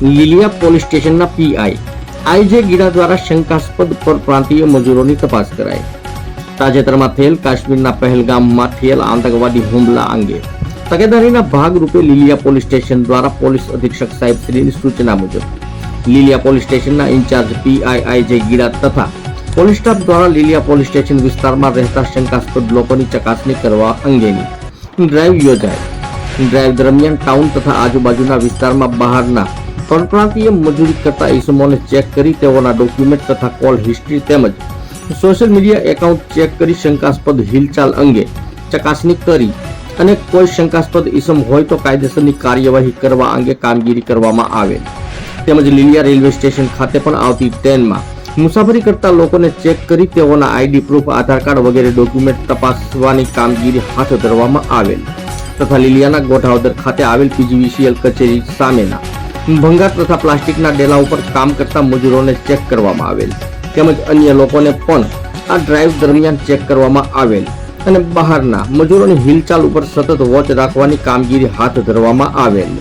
Lilia police સ્ટેશનના PI IJ Gida દ્વારા શંકાસ્પદ પરપ્રાંતીય મજૂરોની તપાસ કરાઈ. તાજેતરમાં થયેલ કાશ્મીરના પહેલગામમાં થયેલ આતંકવાદી હુમલા અંગે તકેદારીના ભાગરૂપે લીલિયા પોલીસ સ્ટેશન દ્વારા પોલીસ અધિક્ષક સાહેબ શ્રીની સૂચના મુજબ લીલિયા પોલીસ સ્ટેશનના in charge PI IJ Gida તથા પોલીસ સ્ટાફ દ્વારા લીલિયા પોલીસ સ્ટેશન વિસ્તારમાં રહેતા શંકાસ્પદ લોકોની ચકાસણી કરવા અંગેની ડ્રાઈવ યોજાઈ. ડ્રાઈવ દરમિયાન ટાઉન તથા આજુબાજુના વિસ્તારમાં બહારના પરપ્રાંતીય મજૂરી કરતા ઇસમોને ચેક કરી તેઓના ડોક્યુમેન્ટ તથા કોલ હિસ્ટ્રી તેમજ સોશિયલ મીડિયા એકાઉન્ટ ચેક કરી શંકાસ્પદ હિલચાલ અંગે ચકાસણી કરી. અને કોઈ શંકાસ્પદ ઇસમ હોય તો કાયદેસરની કાર્યવાહી કરવા અંગે કામગીરી કરવામાં આવે. તેમજ લીલિયા રેલવે સ્ટેશન ખાતે પણ આવતી ટ્રેનમાં મુસાફરી કરતા લોકોને ચેક કરી તેઓના આઈડી, પ્રૂફ, આધાર કાર્ડ વગેરે ડોક્યુમેન્ટ તપાસવાની કામગીરી હાથ ધરવામાં આવેલ. તથા લીલિયાના ગોઠાવદર ખાતે આવેલ પીજીવીસીએલ કચેરી સામેના ભંગાર તથા પ્લાસ્ટિકના ડેલા ઉપર કામ કરતા મજૂરોને ચેક કરવામાં આવેલ. તેમજ અન્ય લોકોને પણ આ ડ્રાઈવ દરમિયાન ચેક કરવામાં આવેલ. અને બહારના મજૂરોની હિલચાલ ઉપર સતત વોચ રાખવાની કામગીરી હાથ ધરવામાં આવેલ.